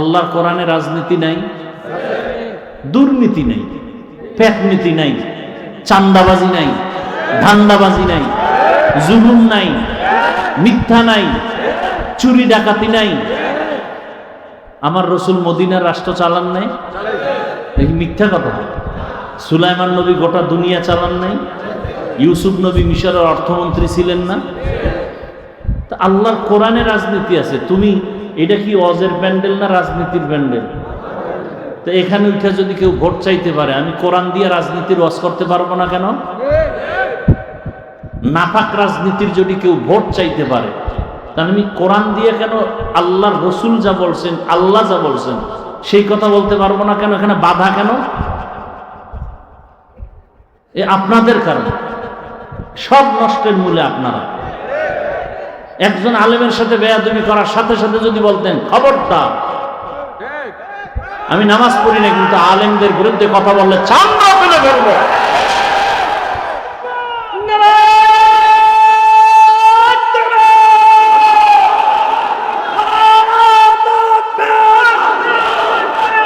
আল্লাহর কোরআনে রাজনীতি নাই, দুর্নীতি নাই পেটনীতি নাই, চান্দাবাজি নাই, ধান্দাবাজি নাই, জুলুম নাই, মিথ্যা নাই, চুরি ডাকাতি নাই। আমার রসুল মদিনার রাষ্ট্র চালান নাই? মিথ্যা কথা। সুলাইমান নবী গোটা দুনিয়া চালান নাই? ইউসুফ নবী মিশরের অর্থমন্ত্রী ছিলেন না? আল্লাহর কোরআনে রাজনীতি আছে। তুমি এটা কি অজের প্যান্ডেল না রাজনীতির প্যান্ডেল? তো এখানে উঠে যদি কেউ ভোট চাইতে পারে, আমি কোরআন দিয়ে রাজনীতির ওয়াজ করতে পারব না কেন? নাপাক রাজনীতির যদি কেউ ভোট চাইতে পারে, তাহলে আমি কোরআন দিয়ে কেন আল্লাহর রসুল যা বলছেন, আল্লাহ যা বলছেন, সেই কথা বলতে পারব না কেন? এখানে বাধা কেন? এ আপনাদের কারণে। সব নষ্টের মূলে আপনারা। একজন আলেমের সাথে বেয়াদবি করার সাথে সাথে যদি বলতেন, খবরদার। আমি নামাজ পড়ি না, কিন্তু আলেমদের বিরুদ্ধে কথা বললে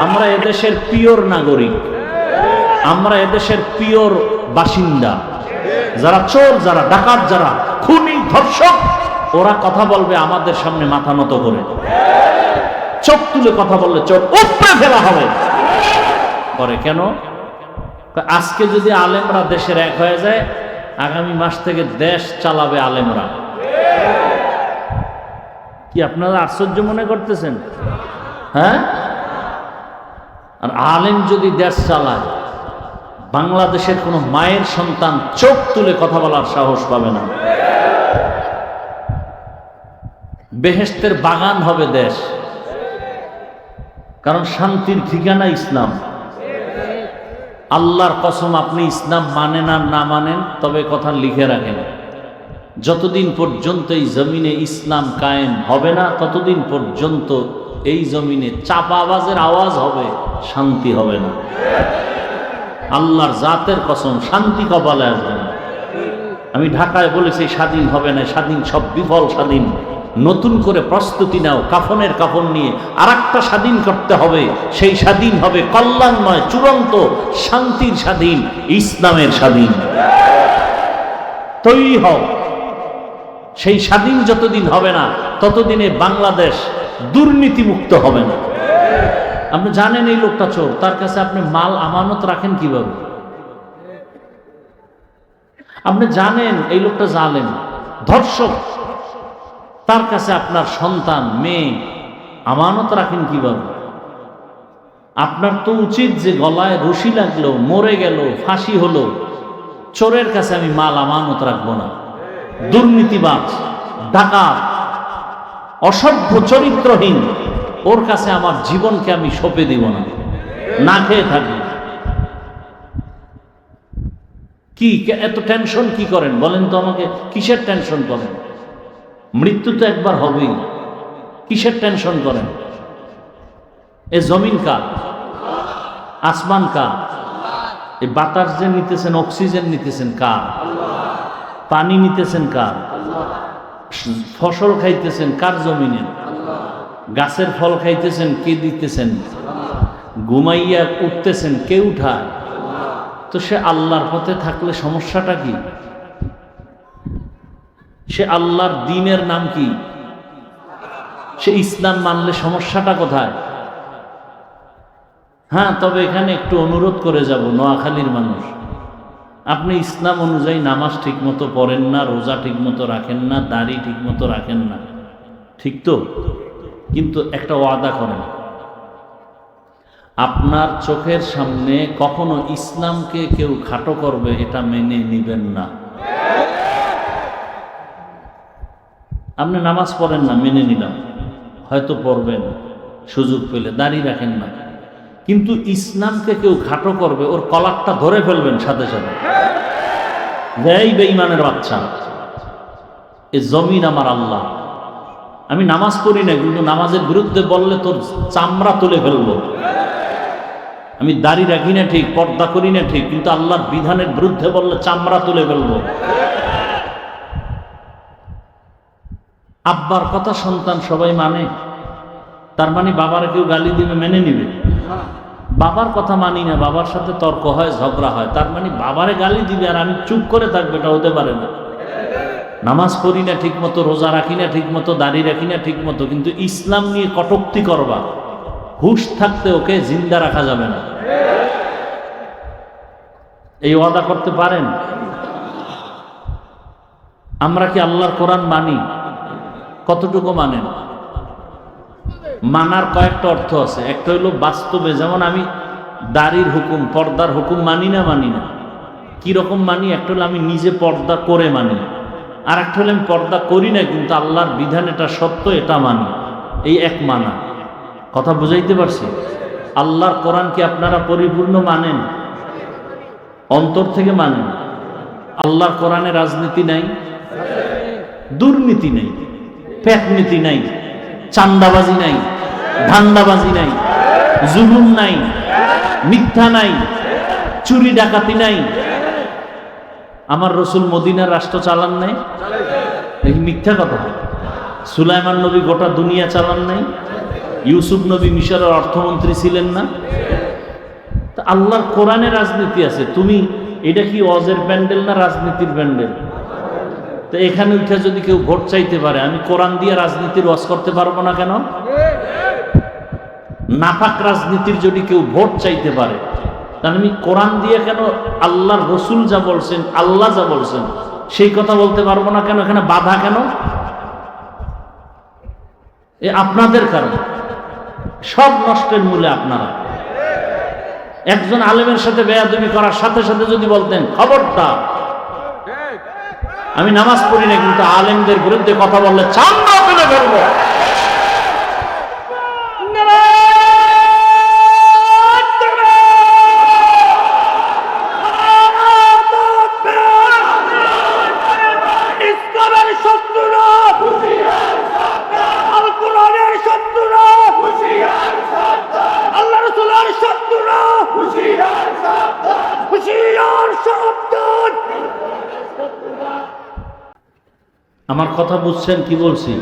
আমরা এদেশের পিওর নাগরিক। আমরা এদেশের পিওর বাসিন্দা। যারা চোর, যারা ডাকাত, যারা খুনি, ধর্ষক কথা বলবে আমাদের সামনে মাথা নত করে। চোখ তুলে কথা বললে চোখ উপরে ফেলা হবে। করে কেন? আজকে যদি আলেমরা দেশের এক হয়ে যায়, আগামী মাস থেকে দেশ চালাবে আলেমরা। কি আপনারা আশ্চর্য মনে করতেছেন? হ্যাঁ? আর আলেম যদি দেশ চালায়, বাংলাদেশের কোনো মায়ের সন্তান চোখ তুলে কথা বলার সাহস পাবে না। বেহেস্তের বাগান হবে দেশ। কারণ শান্তির ঠিকানা ইসলাম। আল্লাহর কসম, আপনি ইসলাম মানেন আর না মানেন, তবে কথা লিখে রাখেন। যতদিন পর্যন্ত এই জমিনে ইসলাম কায়েম হবে না, ততদিন পর্যন্ত এই জমিনে চাপা আওয়াজের আওয়াজ হবে, শান্তি হবে না। আল্লাহর জাতের কসম, শান্তি কপালে আসবে না। আমি ঢাকায় বলেছি, স্বাধীন হবে না, স্বাধীন, সব বিফল স্বাধীন। নতুন করে প্রস্তুতি নাও, কাফনের কাফন নিয়ে আর স্বাধীন করতে হবে। সেই স্বাধীন হবে কল্যাণময়, চূড়ান্ত, শান্তির স্বাধীন, ইসলামের স্বাধীন। তৈরি হও। সেই স্বাধীন যতদিন হবে না, ততদিনে বাংলাদেশ দুর্নীতিমুক্ত হবে না। আপনি জানেন এই লোকটা চোর, তার কাছে আপনি মাল আমানত রাখেন কীভাবে? আপনি জানেন এই লোকটা জানেন ধর্ষক। তার কাছে আপনার সন্তান, মেয়ে, আমানত রাখেন কীভাবে? আপনার তো উচিত যে গলায় রশি লাগল, মরে গেল, ফাঁসি হলো, চোরের কাছে আমি মাল আমানত রাখব না। দুর্নীতিবাজ, ডাকাত, অসভ্য, চরিত্রহীন, ওর কাছে আমার জীবনকে আমি সঁপে দিব না। না খেয়ে থাকি কি এত টেনশন কি করেন? বলেন তো আমাকে, কিসের টেনশন করেন? মৃত্যু তো একবার হবেই। কিসের টেনশন করেন? এ জমিন কার? আসমান কার? এই বাতাস যে নিতেছেন, অক্সিজেন নিতেছেন কার? পানি নিতেছেন কার? ফসল খাইতেছেন কার জমিনে? গাছের ফল খাইতেছেন, কে দিতেছেন? ঘুমাইয়া উঠতেছেন, কে উঠায়? তো সে আল্লাহর পথে থাকলে সমস্যাটা কি? সে আল্লাহর দিনের নাম কি? সে ইসলাম মানলে সমস্যাটা কোথায়? হ্যাঁ তবে এখানে একটু অনুরোধ করে যাব, নোয়াখালীর মানুষ। আপনি ইসলাম অনুযায়ী নামাজ ঠিকমতো পড়েন না, রোজা ঠিকমতো রাখেন না, দাড়ি ঠিকমতো রাখেন না। ঠিক তো? কিন্তু একটা ওয়াদা করেন। আপনার চোখের সামনে কখনো ইসলামকে কেউ খাটো করবে, এটা মেনে নিবেন না। আপনি নামাজ পড়েন না, মেনে নিলাম। হয়তো পড়বেন, সুযোগ পেলে, দাঁড়িয়ে রাখেন না। কিন্তু ইসলামকে কেউ ঘাটো করবে, ওর কলারটা ধরে ফেলবেন সাথে সাথে। এই বেঈমানের বাচ্চা, এ জমিন আমার আল্লাহ। আমি নামাজ পড়ি না কিন্তু নামাজের বিরুদ্ধে বললে তোর চামড়া তুলে ফেলব। আমি দাড়ি রাখি না ঠিক, পর্দা করি না ঠিক, কিন্তু আল্লাহর বিধানের বিরুদ্ধে বললে চামড়া তুলে ফেলব। আব্বার কথা সন্তান সবাই মানে। তার মানে বাবার কেউ গালি দিবে, মেনে নিবে। বাবার কথা মানি না, বাবার সাথে তর্ক হয়, ঝগড়া হয়। তার মানে বাবারে গালি দিবে আর আমি চুপ করে থাকবে, এটা হতে পারে না। নামাজ পড়ি না ঠিক মতো রোজা রাখি না ঠিক মতো দাড়ি রাখি না ঠিক মতো কিন্তু ইসলাম নিয়ে কটুক্তি করবা। হুশ থাকতে ওকে জিন্দা রাখা যাবে না। এই ওয়াদা করতে পারেন? আমরা কি আল্লাহর কোরআন মানি? কতটুকু মানেন? মানার কয়েকটা অর্থ আছে। একটা হইল বাস্তবে, যেমন আমি দাড়ির হুকুম, পর্দার হুকুম মানি না মানি না। কি রকম মানি? একটা হলো আমি নিজে পর্দা করে মানি। আর একটা হলো আমি পর্দা করি না, কিন্তু আল্লাহর বিধান এটা সত্য, এটা মানি। এই এক মানা। কথা বুঝাইতে পারছি? আল্লাহর কোরআন কি আপনারা পরিপূর্ণ মানেন? অন্তর থেকে মানেন? আল্লাহর কোরআনে রাজনীতি নাই? দুর্নীতি নেই। প্যাকনীতি নাই, চান্দাবাজি নাই, ধান্দাবাজি নাই, জুলুম নাই, মিথ্যা নাই, চুরি ডাকাতি নাই। আমার রসুল মদিনার রাষ্ট্র চালান নাই? দেখি মিথ্যা কথা। সুলাইমান নবী গোটা দুনিয়া চালান নাই? ইউসুফ নবী মিশরের অর্থমন্ত্রী ছিলেন না? আল্লাহর কোরআনে রাজনীতি আছে। তুমি, এটা কি অজের প্যান্ডেল না রাজনীতির প্যান্ডেল? তো এখানে উঠে যদি কেউ ভোট চাইতে পারে, আমি কোরআন দিয়ে রাজনীতির ওয়াজ করতে পারব না কেন? নাপাক রাজনীতির যদি কেউ ভোট চাইতে পারে, তাহলে আমি কোরআন দিয়ে কেন আল্লাহর রসুল যা বলছেন, আল্লাহ যা বলছেন, সেই কথা বলতে পারব না কেন? এখানে বাধা কেন? এ আপনাদের কারণে। সব নষ্টের মূলে আপনারা। একজন আলেমের সাথে বেয়াদবি করার সাথে সাথে যদি বলতেন, খবরদার আমি নামাজ পড়ি না কিন্তু আলেমদের বিরুদ্ধে কথা বললে চান্দা তুলে ফেলব আমার কথা বুঝছেন, কি বলছি?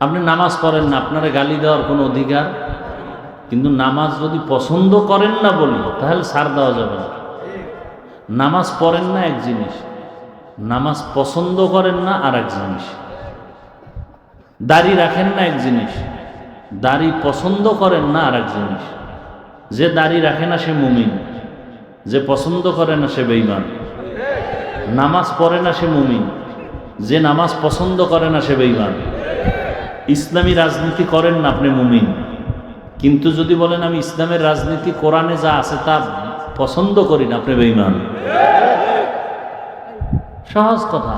আপনি নামাজ পড়েন না, আপনারা গালি দেওয়ার কোনো অধিকার? কিন্তু নামাজ যদি পছন্দ করেন না বলি, তাহলে সার দেওয়া যাবে না। নামাজ পড়েন না এক জিনিস, নামাজ পছন্দ করেন না আর এক জিনিস। দাড়ি রাখেন না এক জিনিস, দাড়ি পছন্দ করেন না আর এক জিনিস। যে দাড়ি রাখে না সে মুমিন, যে পছন্দ করে না সে বেইমান নামাজ পড়ে না সে মুমিন। যে নামাজ পছন্দ করে না সে বেইমান ইসলামী রাজনীতি করেন না আপনি মুমিন। কিন্তু যদি বলেন আমি ইসলামের রাজনীতি কোরআনে যা আছে তা পছন্দ করি না, আপনি বেইমান সহজ কথা।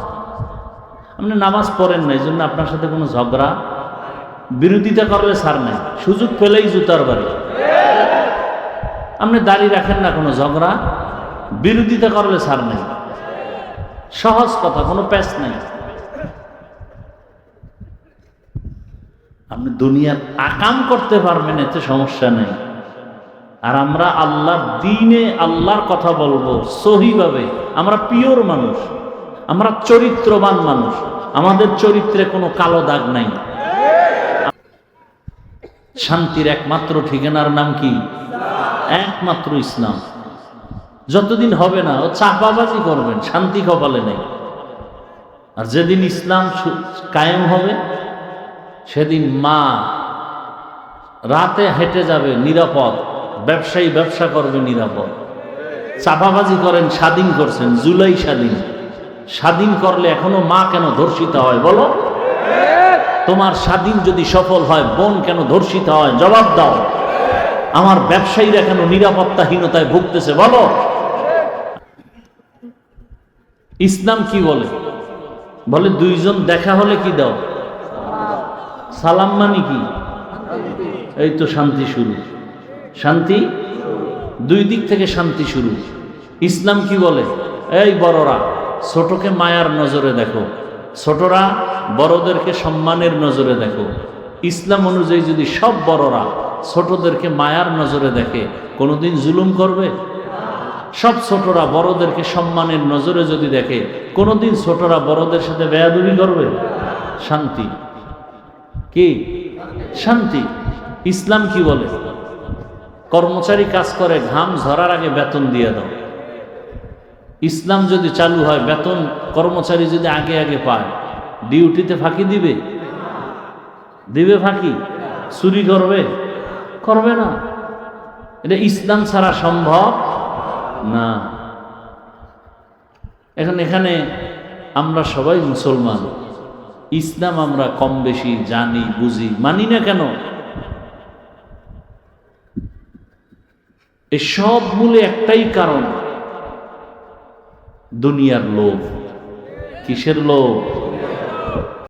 আপনি নামাজ পড়েন না এই জন্য আপনার সাথে কোনো ঝগড়া, বিরোধিতা করলে সার নেই। সুযোগ পেলেই জুতার বাড়ি। আপনি দাড়ি রাখেন না কোনো ঝগড়া, বিরোধিতা করলে সার নেই। সহজ কথা, কোনো প্যাচ নেই। আপনি দুনিয়ার আকাম করতে পারবেন, এতে সমস্যা নেই। আর আমরা আল্লাহর দিনে আল্লাহর কথা বলব সহিভাবে। আমরা পিওর মানুষ, আমরা চরিত্রবান মানুষ, আমাদের চরিত্রে কোনো কালো দাগ নাই। শান্তির একমাত্র ঠিকানার নাম কি? একমাত্র ইসলাম। যতদিন হবে না, ও চাপাবাজি করবেন, শান্তি কপালে নেই। আর যেদিন ইসলাম কায়েম হবে, সেদিন মা রাতে হেঁটে যাবে নিরাপদ, ব্যবসায়ী ব্যবসা করবে নিরাপদ। চাপাবাজি করেন, স্বাধীন করছেন, জুলাই স্বাধীন। স্বাধীন করলে এখনও মা কেন ধর্ষিত হয় বলো? তোমার স্বাধীন যদি সফল হয়, বোন কেন ধর্ষিত হয়? জবাব দাও। আমার ব্যবসায়ীরা কেন নিরাপত্তাহীনতায় ভুগতেছে বলো? ইসলাম কি বলে? বলে দুইজন দেখা হলে কি দাও? সালাম মানে কি? এই তো শান্তি শুরু। শান্তি? দুই দিক থেকে শান্তি শুরু। ইসলাম কি বলে? এই বড়রা, ছোটকে মায়ার নজরে দেখো। ছোটরা বড়দেরকে সম্মানের নজরে দেখো। ইসলাম অনুযায়ী যদি সব বড়রা ছোটদেরকে মায়ার নজরে দেখে, কোনোদিন জুলুম করবে? সব ছোটরা বড়দেরকে সম্মানের নজরে যদি দেখে, কোনোদিন ছোটরা বড়দের সাথে বেয়াদুরি করবে? শান্তি। কি? শান্তি। ইসলাম কি বলে? কর্মচারী কাজ করে, ঘাম ঝরার আগে বেতন দিয়ে দাও। ইসলাম যদি চালু হয়, বেতন কর্মচারী যদি আগে আগে পায়, ডিউটিতে ফাঁকি দিবে? দিবে ফাঁকি? চুরি করবে? করবে না। এটা ইসলাম ছাড়া সম্ভব না। এখন এখানে আমরা সবাই মুসলমান। ইসলাম আমরা কম বেশি জানি, বুঝি, মানি না কেন? এই সব মূলে একটাই কারণ, দুনিয়ার লোভ। কিসের লোভ?